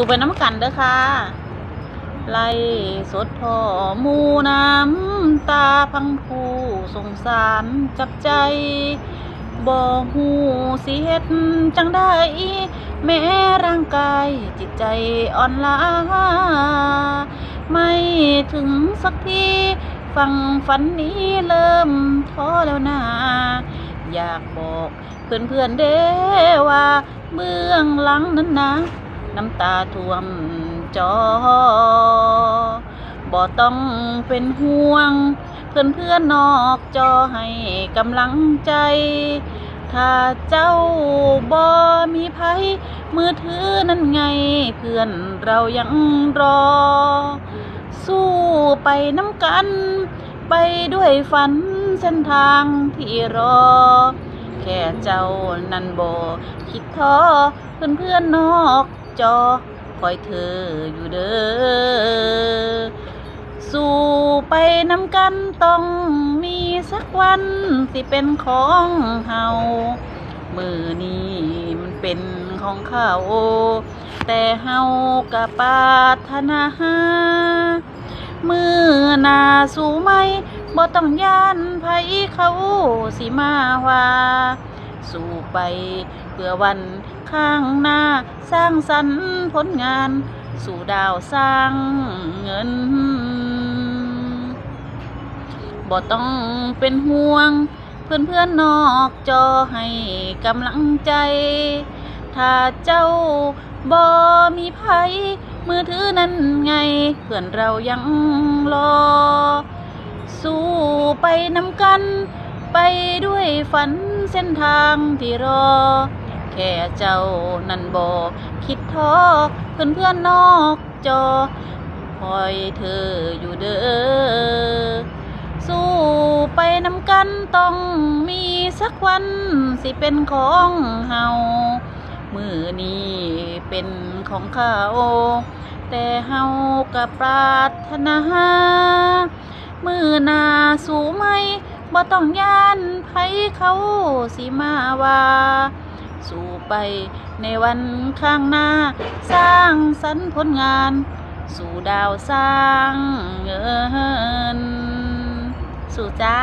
สู่ไปน้ำกันเด้อค่ะ ไล่สดพ่อมูน้ำตาพังผูสงสารจับใจบ่หูสิเฮ็ดจังได้แม้ร่างกายจิตใจอ่อนล้า ไม่ถึงสักทีฟังฝันนี้เริ่มท้อแล้วนา อยากบอกเพื่อนเพื่อนๆเด้ว่า เบื้องหลังนั้นนะ น้ำตาท่วมจอ บ่ต้องเป็นห่วง เพื่อนเพื่อนนอกจอให้กำลังใจ ถ้าเจ้าบ่มีภัยมือถือนั่นไง เพื่อนเรายังรอ สู้ไปน้ำกัน ไปด้วยฝันเส้นทางที่รอ แค่เจ้านั้นบ่คิดท้อเพื่อนเพื่อนนอกจอคอยเธออยู่เด้อสู่ไปนำกันต้องมีสักวันที่เป็นของเฮามือนี้มันเป็นของเขาแต่เฮากับปารถนาหามือนาสู่ไม่ บ่ต้องย่านไผเขาสิมาว่า สู่ไปเพื่อวันข้างหน้า สร้างสรรค์ผลงาน สู่ดาวสร้างเงินบ่ต้องเป็นห่วง เพื่อนเพื่อนนอกจอให้กำลังใจ ถ้าเจ้าบ่มีภัยมือถือนั่นไง เพื่อนเรายังรอ นำกัน ไปด้วยฝันเส้นทางที่รอ แค่เจ้านั่นบอกคิดท้อเพื่อนเพื่อนนอกจอ คอยเธออยู่เด้อ สู้ไปนำกันต้องมีสักวันสิเป็นของเฮามือนี้เป็นของเขาแต่เฮากับปรารถนา สู่ไม่บ่ต้องย่านไผเขาสิมาว่าสู่ไปในวันข้างหน้า สร้างสรรผลงาน สู่ดาวสร้างเงิน สู่จ้า